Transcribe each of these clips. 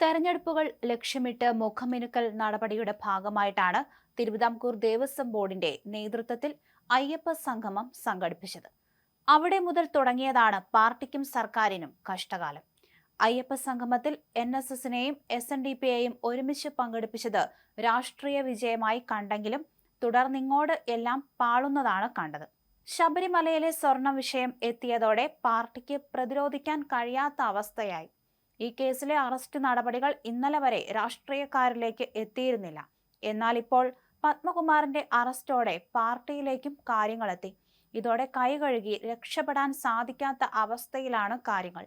തെരഞ്ഞെടുപ്പുകൾ ലക്ഷ്യമിട്ട് മുഖമിനുക്കൽ നടപടിയുടെ ഭാഗമായിട്ടാണ് തിരുവിതാംകൂർ ദേവസ്വം ബോർഡിന്റെ നേതൃത്വത്തിൽ അയ്യപ്പ സംഗമം സംഘടിപ്പിച്ചത്. അവിടെ മുതൽ തുടങ്ങിയതാണ് പാർട്ടിക്കും സർക്കാരിനും കഷ്ടകാലം. അയ്യപ്പ സംഗമത്തിൽ എൻ എസ് എസിനെയും എസ് എൻ ഡി പിയെയും ഒരുമിച്ച് പങ്കെടുപ്പിച്ചത് രാഷ്ട്രീയ വിജയമായി കണ്ടെങ്കിലും തുടർന്നിങ്ങോട് എല്ലാം പാളുന്നതാണ് കണ്ടത്. ശബരിമലയിലെ സ്വർണ വിഷയം എത്തിയതോടെ പാർട്ടിക്ക് പ്രതിരോധിക്കാൻ കഴിയാത്ത അവസ്ഥയായി. ഈ കേസിലെ അറസ്റ്റ് നടപടികൾ ഇന്നലെ വരെ രാഷ്ട്രീയക്കാരിലേക്ക് എത്തിയിരുന്നില്ല. എന്നാൽ ഇപ്പോൾ പത്മകുമാറിന്റെ അറസ്റ്റോടെ പാർട്ടിയിലേക്കും കാര്യങ്ങളെത്തി. ഇതോടെ കൈകഴുകി രക്ഷപ്പെടാൻ സാധിക്കാത്ത അവസ്ഥയിലാണ് കാര്യങ്ങൾ.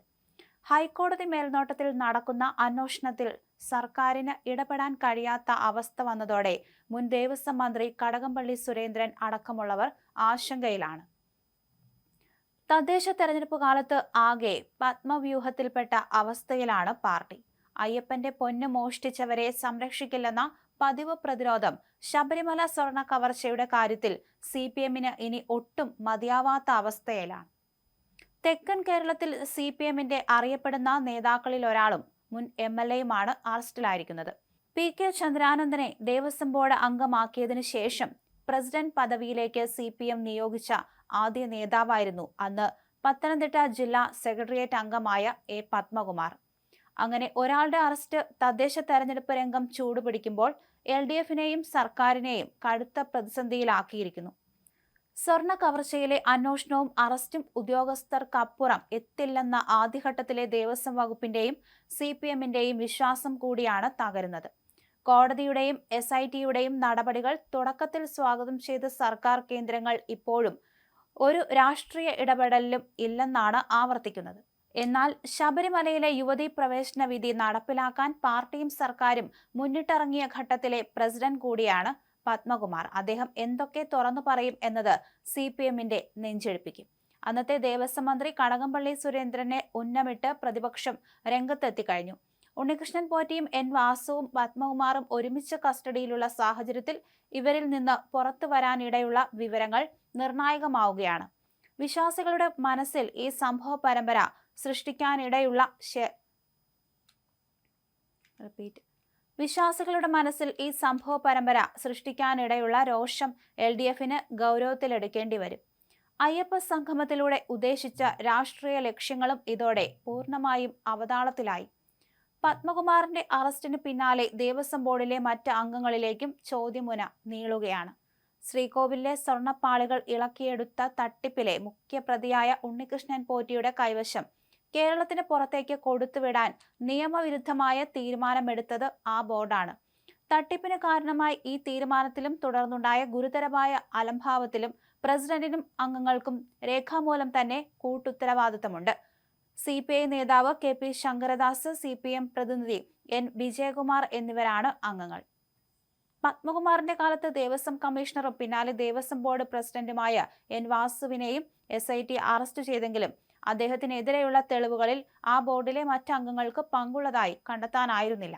ഹൈക്കോടതി മേൽനോട്ടത്തിൽ നടക്കുന്ന അന്വേഷണത്തിൽ സർക്കാരിന് ഇടപെടാൻ കഴിയാത്ത അവസ്ഥ വന്നതോടെ മുൻ ദേവസ്വം മന്ത്രി കടകംപള്ളി സുരേന്ദ്രൻ അടക്കമുള്ളവർ ആശങ്കയിലാണ്. തദ്ദേശ തെരഞ്ഞെടുപ്പ് കാലത്ത് ആകെ പത്മവ്യൂഹത്തിൽപ്പെട്ട അവസ്ഥയിലാണ് പാർട്ടി. അയ്യപ്പന്റെ പൊന്ന് മോഷ്ടിച്ചവരെ സംരക്ഷിക്കില്ലെന്ന പതിവ് പ്രതിരോധം ശബരിമല സ്വർണ കവർച്ചയുടെ കാര്യത്തിൽ സി പി എമ്മിന് ഇനി ഒട്ടും മതിയാവാത്ത അവസ്ഥയിലാണ്. തെക്കൻ കേരളത്തിൽ സി പി എമ്മിന്റെ അറിയപ്പെടുന്ന നേതാക്കളിൽ ഒരാളും മുൻ എം എൽ എയുമാണ് അറസ്റ്റിലായിരിക്കുന്നത്. പി കെ ചന്ദ്രാനന്ദനെ ദേവസ്വം ബോർഡ് അംഗമാക്കിയതിനു ശേഷം പ്രസിഡന്റ് പദവിയിലേക്ക് സി പി എം നിയോഗിച്ച ആദ്യ നേതാവായിരുന്നു അന്ന് പത്തനംതിട്ട ജില്ലാ സെക്രട്ടേറിയറ്റ് അംഗമായ എ പത്മകുമാർ. അങ്ങനെ ഒരാളുടെ അറസ്റ്റ് തദ്ദേശ തെരഞ്ഞെടുപ്പ് രംഗം ചൂടുപിടിക്കുമ്പോൾ എൽ ഡി എഫിനെയും സർക്കാരിനെയും കടുത്ത പ്രതിസന്ധിയിലാക്കിയിരിക്കുന്നു. സ്വർണ കവർച്ചയിലെ അന്വേഷണവും അറസ്റ്റും ഉദ്യോഗസ്ഥർക്കപ്പുറം എത്തില്ലെന്ന ആദ്യഘട്ടത്തിലെ ദേവസ്വം വകുപ്പിന്റെയും സി പി എമ്മിന്റെയും വിശ്വാസം കൂടിയാണ് തകരുന്നത്. കോടതിയുടെയും എസ് ഐ ടിയുടെയും നടപടികൾ തുടക്കത്തിൽ സ്വാഗതം ചെയ്ത സർക്കാർ കേന്ദ്രങ്ങൾ ഇപ്പോഴും ഒരു രാഷ്ട്രീയ ഇടപെടലിലും ഇല്ലെന്നാണ് ആവർത്തിക്കുന്നത്. എന്നാൽ ശബരിമലയിലെ യുവതീ പ്രവേശന വിധി നടപ്പിലാക്കാൻ പാർട്ടിയും സർക്കാരും മുന്നിട്ടിറങ്ങിയ ഘട്ടത്തിലെ പ്രസിഡന്റ് കൂടിയാണ് പത്മകുമാർ. അദ്ദേഹം എന്തൊക്കെ തുറന്നു പറയും എന്നത് സി പി എമ്മിന്റെ നെഞ്ചെഴുപ്പിക്കും. അന്നത്തെ ദേവസ്വം മന്ത്രി കടകംപള്ളി സുരേന്ദ്രനെ ഉന്നമിട്ട് പ്രതിപക്ഷം രംഗത്തെത്തിക്കഴിഞ്ഞു. ഉണ്ണികൃഷ്ണൻ പോറ്റിയും എൻ വാസുവും പത്മകുമാറും ഒരുമിച്ച് കസ്റ്റഡിയിലുള്ള സാഹചര്യത്തിൽ ഇവരിൽ നിന്ന് പുറത്തു വരാനിടയുള്ള വിവരങ്ങൾ നിർണായകമാവുകയാണ്. വിശ്വാസികളുടെ മനസ്സിൽ ഈ സംഭവ പരമ്പര സൃഷ്ടിക്കാനിടയുള്ള റിപ്പീറ്റ് വിശ്വാസികളുടെ മനസ്സിൽ ഈ സംഭവ പരമ്പര സൃഷ്ടിക്കാനിടയുള്ള രോഷം എൽ ഡി എഫിന് ഗൗരവത്തിലെടുക്കേണ്ടി വരും. അയ്യപ്പ സംഗമത്തിലൂടെ ഉദ്ദേശിച്ച രാഷ്ട്രീയ ലക്ഷ്യങ്ങളും ഇതോടെ പൂർണമായും അവതാളത്തിലായി. പത്മകുമാറിന്റെ അറസ്റ്റിന് പിന്നാലെ ദേവസ്വം ബോർഡിലെ മറ്റ് അംഗങ്ങളിലേക്കും ചോദ്യമുന നീളുകയാണ്. ശ്രീകോവിലെ സ്വർണപ്പാളികൾ ഇളക്കിയെടുത്ത തട്ടിപ്പിലെ മുഖ്യപ്രതിയായ ഉണ്ണികൃഷ്ണൻ പോറ്റിയുടെ കൈവശം കേരളത്തിന് പുറത്തേക്ക് കൊടുത്തുവിടാൻ നിയമവിരുദ്ധമായ തീരുമാനമെടുത്തത് ആ ബോർഡാണ്. തട്ടിപ്പിന് കാരണമായി ഈ തീരുമാനത്തിലും തുടർന്നുണ്ടായ ഗുരുതരമായ അലംഭാവത്തിലും പ്രസിഡന്റിനും അംഗങ്ങൾക്കും രേഖാമൂലം തന്നെ കൂട്ടുത്തരവാദിത്തമുണ്ട്. സി പി ഐ നേതാവ് K P Sankaradas C P M പ്രതിനിധി എൻ വിജയകുമാർ എന്നിവരാണ് അംഗങ്ങൾ. പത്മകുമാറിന്റെ കാലത്ത് ദേവസ്വം കമ്മീഷണറും പിന്നാലെ ദേവസ്വം ബോർഡ് പ്രസിഡന്റുമായ എൻ വാസുവിനെയും എസ് ഐ ടി അറസ്റ്റ് ചെയ്തെങ്കിലും അദ്ദേഹത്തിനെതിരെയുള്ള തെളിവുകളിൽ ആ ബോർഡിലെ മറ്റംഗങ്ങൾക്ക് പങ്കുള്ളതായി കണ്ടെത്താനായിരുന്നില്ല.